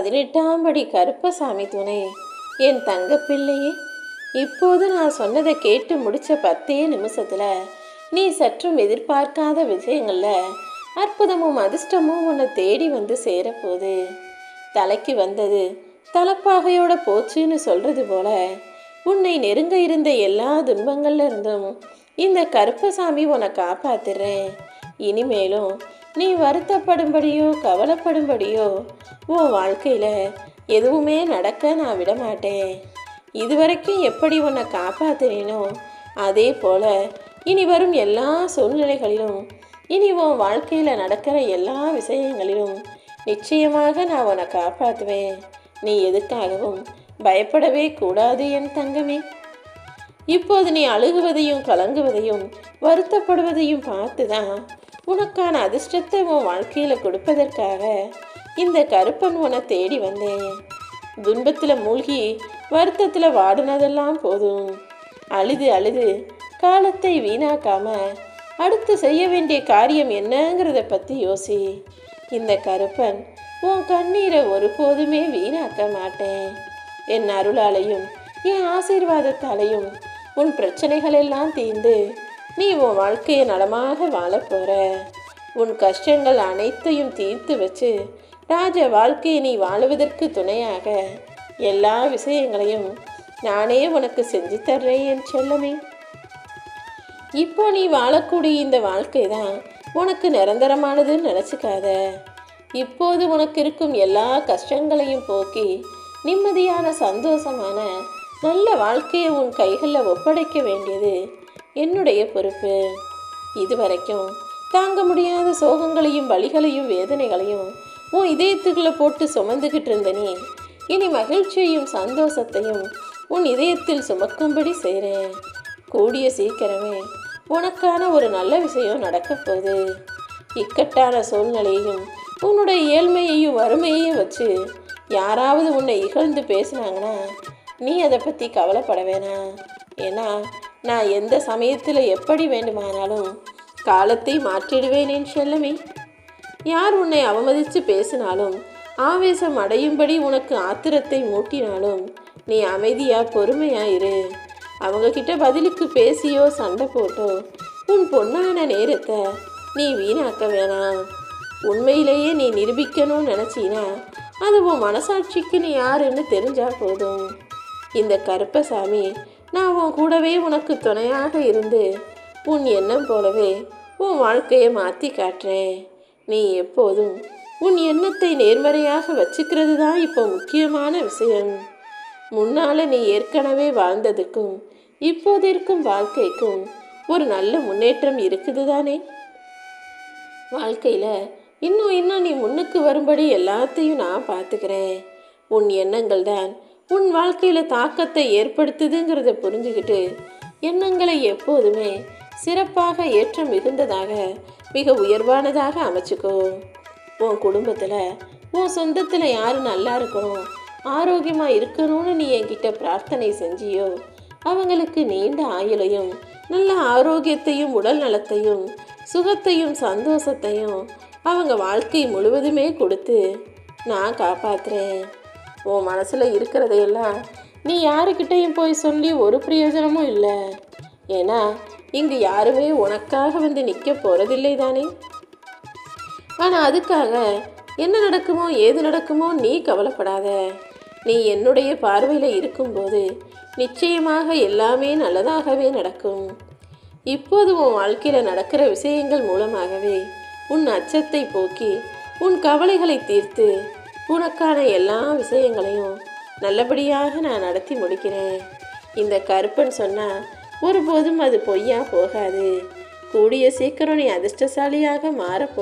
பதினெட்டாம் படி கருப்பசாமி துணை. என் தங்க பிள்ளையே இப்போது நான் சொன்னதை கேட்டு முடிச்ச பத்தே நிமிஷத்துல நீ சற்றும் எதிர்பார்க்காத விஷயங்கள்ல அற்புதமும் அதிர்ஷ்டமும் உன்னை தேடி வந்து சேரப்போகுது. தலைக்கு வந்தது தலப்பாகையோட போச்சுன்னு சொல்றது போல உன்னை நெருங்க இருந்த எல்லா துன்பங்கள்ல இருந்தும் இந்த கருப்பசாமி உன்னை காப்பாத்துறேன் இனிமேலும் நீ வருத்தப்படும்படியோ கவலைப்படும்படியோ உன் வாழ்க்கையில எதுவுமே நடக்க நான் விட மாட்டேன். இதுவரைக்கும் எப்படி உன்னை காப்பாற்றினோ அதே போல இனி வரும் எல்லா சூழ்நிலைகளிலும் இனி உன் வாழ்க்கையில் நடக்கிற எல்லா விஷயங்களிலும் நிச்சயமாக நான் உன்னை காப்பாற்றுவேன் நீ எதுக்காகவும் பயப்படவே கூடாது என் தங்கமே. இப்போது நீ அழுகுவதையும் கலங்குவதையும் வருத்தப்படுவதையும் பார்த்து தான் உனக்கான அதிர்ஷ்டத்தை உன் வாழ்க்கையில் கொடுப்பதற்காக இந்த கருப்பன் உன்னை தேடி வந்தேன். துன்பத்தில் மூழ்கி வருத்தத்தில் வாடினதெல்லாம் போதும். அழுது அழுது காலத்தை வீணாக்காம அடுத்து செய்ய வேண்டிய காரியம் என்னங்கிறத பற்றி யோசி. இந்த கருப்பன் உன் கண்ணீரை ஒருபோதுமே வீணாக்க மாட்டேன். என் அருளாலையும் என் ஆசீர்வாதத்தாலையும் உன் பிரச்சனைகள் எல்லாம் தீர்ந்து நீ உன் வாழ்க்கையை நலமாக வாழப்போற உன் கஷ்டங்கள் அனைத்தையும் தீர்த்து வச்சு ராஜ வாழ்க்கையை நீ வாழுவதற்கு துணையாக எல்லா விஷயங்களையும் நானே உனக்கு செஞ்சு தர்றேன் என் செல்லமே. இப்போ நீ வாழக்கூடிய இந்த வாழ்க்கை தான் உனக்கு நிரந்தரமானதுன்னு நினச்சிக்காத. இப்போது உனக்கு இருக்கும் எல்லா கஷ்டங்களையும் போக்கி நிம்மதியான சந்தோஷமான நல்ல வாழ்க்கையை உன் கைகளில் ஒப்படைக்க வேண்டியது என்னுடைய பொறுப்பு. இதுவரைக்கும் தாங்க முடியாத சோகங்களையும் வலிகளையும் வேதனைகளையும் உன் இதயத்துக்குள்ளே போட்டு சுமந்துக்கிட்டு இருந்த நீ இனி மகிழ்ச்சியையும் சந்தோஷத்தையும் உன் இதயத்தில் சுமக்கும்படி செய்கிறேன் கூடிய சீக்கிரமே உனக்கான ஒரு நல்ல விஷயம் நடக்கப் போகுது. இக்கட்டான சூழ்நிலையையும் உன்னுடைய ஏழ்மையையும் வறுமையையும் வச்சு யாராவது உன்னை இகழ்ந்து பேசுனாங்கன்னா நீ அதை பற்றி கவலைப்பட வேணாம். ஏன்னா நான் எந்த சமயத்தில் எப்படி வேண்டுமானாலும் காலத்தை மாற்றிடுவேன் என் செல்லமே. யார் உன்னை அவமதித்து பேசினாலும் ஆவேசம் அடையும்படி உனக்கு ஆத்திரத்தை மூட்டினாலும் நீ அமைதியாக பொறுமையாக இரு. அவங்க கிட்ட பதிலுக்கு பேசியோ சண்டை போட்டோ உன் பொண்ணான நேரத்தை நீ வீணாக்க வேணாம். உண்மையிலேயே நீ நிரூபிக்கணும்னு நினச்சினா அது உன் மனசாட்சிக்கு நீ யாருன்னு தெரிஞ்சா போதும். இந்த கருப்பசாமி நான் உன் கூடவே உனக்கு துணையாக இருந்து உன் எண்ணம் போலவே உன் வாழ்க்கையை மாற்றி காட்டுறேன். நீ எப்போதும் உன் எண்ணத்தை நேர்மறையாக வச்சுக்கிறது தான் இப்போ முக்கியமான விஷயம். முன்னால் நீ ஏற்கனவே வாழ்ந்ததுக்கும் இப்போது இருக்கும் வாழ்க்கைக்கும் ஒரு நல்ல முன்னேற்றம் இருக்குது தானே வாழ்க்கையில் இன்னும் இன்னும் நீ முன்னுக்கு வரும்படி எல்லாத்தையும் நான் பார்த்துக்கிறேன். உன் எண்ணங்கள் தான் உன் வாழ்க்கையில் தாக்கத்தை ஏற்படுத்துதுங்கிறத புரிஞ்சுக்கிட்டு எண்ணங்களை எப்போதுமே சிறப்பாக ஏற்றம் மிகுந்ததாக மிக உயர்வானதாக அமைச்சுக்கோ. உன் குடும்பத்தில் உன் சொந்தத்தில் யார் நல்லா இருக்கணும் ஆரோக்கியமாக இருக்கணும்னு நீ என்கிட்ட பிரார்த்தனை செஞ்சியோ அவங்களுக்கு நீண்ட ஆயுளையும் நல்ல ஆரோக்கியத்தையும் உடல் நலத்தையும் சுகத்தையும் சந்தோஷத்தையும் அவங்க வாழ்க்கை முழுவதுமே கொடுத்து நான் காப்பாற்றுறேன் உன் மனசில் இருக்கிறதையெல்லாம் நீ யாருக்கிட்டையும் போய் சொல்லி ஒரு பிரயோஜனமும் இல்லை. ஏன்னா இங்கு யாருமே உனக்காக வந்து நிற்க போகிறதில்லை தானே? ஆனால் அதுக்காக என்ன நடக்குமோ ஏது நடக்குமோ நீ கவலைப்படாத. நீ என்னுடைய பார்வையில் இருக்கும்போது நிச்சயமாக எல்லாமே நல்லதாகவே நடக்கும். இப்போது உன் வாழ்க்கையில் நடக்கிற விஷயங்கள் மூலமாகவே உன் அச்சத்தை போக்கி உன் கவலைகளை தீர்த்து உனக்கான எல்லா விஷயங்களையும் நல்லபடியாக நான் நடத்தி முடிக்கிறேன். இந்த கருப்பன் சொன்னால் ஒருபோதும் அது பொய்யா போகாது. கூடிய சீக்கிரம் நீ அதிர்ஷ்டசாலியாக மாறப்